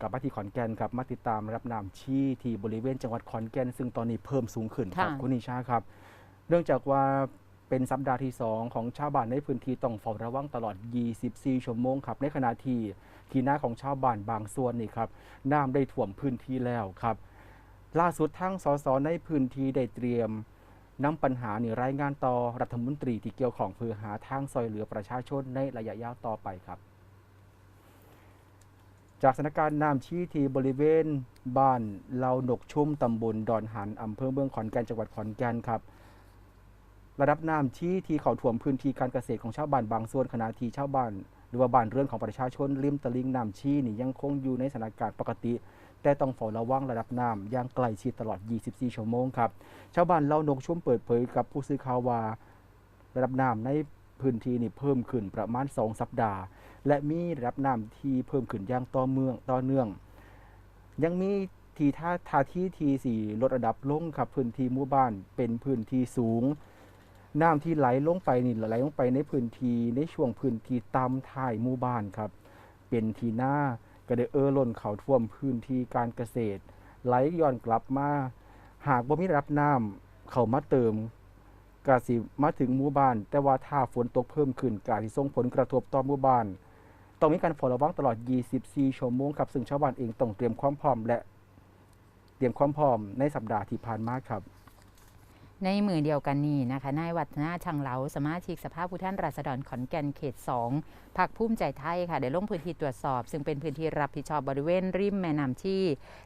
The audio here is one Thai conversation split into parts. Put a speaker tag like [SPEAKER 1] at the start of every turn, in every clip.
[SPEAKER 1] กลับมาที่ขอนแก่นครับมาติดตามรับน้ำชี้ที่บริเวณจังหวัดขอนแก่น ซึ่งตอนนี้เพิ่มสูงขึ้นครับ
[SPEAKER 2] ค่ะ
[SPEAKER 1] คุณนิชาครับ เนื่องจากว่าเป็นสัปดาห์ที่ 2 ของชาวบ้านในพื้นที่ต้องเฝ้าระวังตลอด 24 ชั่วโมงครับ ในขณะที่ที่นาของชาวบ้านบางส่วนนี่ครับน้ำได้ท่วมพื้นที่แล้วครับ ล่าสุดทั้งสสในพื้นที่ได้เตรียมนำปัญหานี่รายงานต่อรัฐมนตรีที่เกี่ยวของเพื่อหาทางซอยเหลือประชาชนในระยะยาวต่อไปครับ จากสถานการณ์น้ำชี้ที่บริเวณ บ้านเลาหนกชุ่มตำบลดอนหันอำเภอเมืองขอนแก่นจังหวัดขอนแก่นครับ ระดับน้ำชี้ที่เขาท่วมพื้นที่การเกษตรของชาวบ้านบางส่วนขณะที่ชาวบ้าน หรือว่าบ้านเรือนของประชาชนริมตลิ่งน้ำชี้นี่ยังคงอยู่ในสถานการณ์ปกติ แต่ต้องเฝ้าระวังระดับน้ำอย่างใกล้ชิดตลอด 24 ชั่วโมงครับ ชาวบ้านเล่านกชุ่มเปิดเผยกับผู้สื่อข่าวว่าระดับน้ำใน พื้นที่นี่เพิ่มขึ้นประมาณ 2 สัปดาห์ และมีระดับน้ำที่เพิ่มขึ้นอย่างต่อเมืองต่อเนื่อง ยังมีทีท่าทาที่ทีสี่ลดระดับลงครับพื้นที่หมู่บ้านเป็นพื้นที่สูง น้ำที่ไหลลงไปนี่ไหลลงไปในพื้นที่ในช่วงพื้นที่ตามท้ายหมู่บ้านครับเป็นทีหน้าก็ได้เอ่อล้นเขาท่วมพื้นที่การเกษตร ไหลย้อนกลับมา หากบ่มีรับน้ำเขามาเติม กาสิมาถึงหมู่บ้าน แต่ว่าถ้าฝนตกเพิ่มขึ้นกาสิส่งผลกระทบต่อหมู่บ้าน ต้องมีการเฝ้าระวังตลอด 24 ชั่วโมงครับซึ่งชาวบ้านเองต้องเตรียมความพร้อมและเตรียมความพร้อมในสัปดาห์ที่ผ่านมาครับ
[SPEAKER 2] ในมือเดียวกันนี้นะคะนายวัฒนาชังเหลาสมาชิกสภาผู้แทนราษฎรขอนแก่นเขต 2พักภูมิใจไทยค่ะได้ลงพื้นที่ตรวจสอบ ซึ่งเป็นพื้นที่รับผิดชอบบริเวณริมแม่น้ำชี่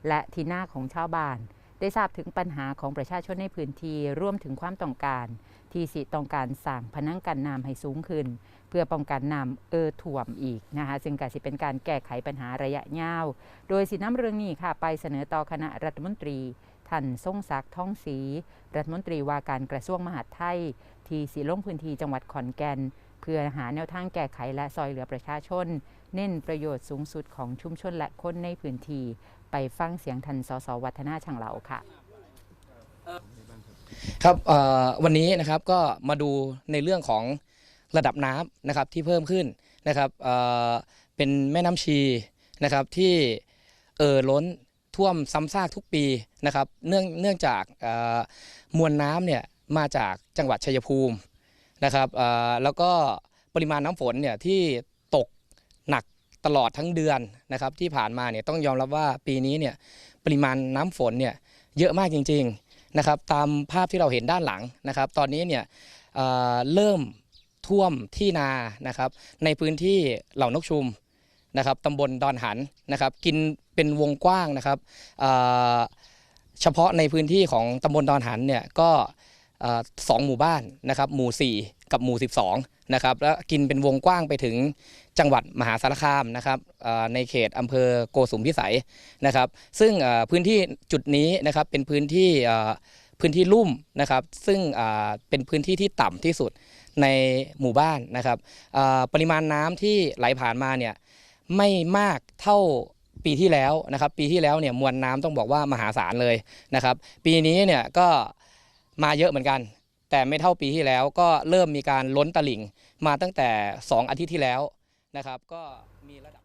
[SPEAKER 2] และที่หน้าของชาวบ้าน ได้ทราบถึงปัญหาของประชาชนในพื้นที่ร่วมถึงความต้องการ ที่สิต้องการสั่งพนังกันน้ำให้สูงขึ้น เพื่อป้องกันน้ำเออถ่วมอีกนะคะซึ่งก็สิเป็นการแก้ไขปัญหาระยะยาว โดยสิน้ำเรื่องนี้ค่ะ ไปเสนอต่อคณะรัฐมนตรีท่านทรงศักดิ์ท้องศรีรัฐมนตรีว่าการกระทรวงมหาดไทย ที่สีลงพื้นที่จังหวัดขอนแก่น เพื่อหาแนวทางแก้ไขและซอยเหลือประชาชน เน้นประโยชน์สูงสุดของชุมชนและคนในพื้นที่ไปฟังเสียงทันสสวัฒนาช่างเหลาค่ะ
[SPEAKER 3] ครับวันนี้นะครับก็มาดูในเรื่องของระดับน้ำนะครับที่เพิ่มขึ้นนะครับเเป็นแม่น้ำชีนะครับที่เอ่อล้นท่วมซ้ำซากทุกปีนะครับ เนื่องเนื่องจากมวลน้ำเนี่ยมาจากจังหวัดชัยภูมิ นะครับแล้วก็ปริมาณน้ำฝนเนี่ยที่ตกหนักตลอดทั้งเดือนนะครับที่ผ่านมาเนี่ยต้องยอมรับว่าปีนี้เนี่ยปริมาณน้ำฝนเนี่ยเยอะมากจริงๆนะครับตามภาพที่เราเห็นด้านหลังนะครับ ตอนนี้เนี่ยเเริ่มท่วมที่นานะครับ ในพื้นที่เหล่านกชุมนะครับตำบลดอนหันนะครับ กินเป็นวงกว้างนะครับเเฉพาะในพื้นที่ของตำบลดอนหันเนี่ยก็ สองหมู่บ้านนะครับหมู่ 4 กับหมู่ 12นะครับแล้วกินเป็นวงกว้างไปถึงจังหวัดมหาสารคามนะครับในเขตอำเภอโกสุมพิสัยนะครับ ซึ่งพื้นที่จุดนี้นะครับเป็นพื้นที่พื้นที่ลุ่มนะครับซึ่งเป็นพื้นที่ที่ต่ำที่สุดในหมู่บ้านนะครับปริมาณน้ำที่ไหลผ่านมาเนี่ยไม่มากเท่าปีที่แล้วนะครับ ปีที่แล้วเนี่ยมวลน้ำต้องบอกว่ามหาศาลเลยนะครับ ปีนี้เนี่ยก็ มาเยอะเหมือนกัน แต่ไม่เท่าปีที่แล้วก็เริ่มมีการล้นตลิ่งมาตั้งแต่ 2 อาทิตย์ที่แล้วนะครับ ก็มีระดับ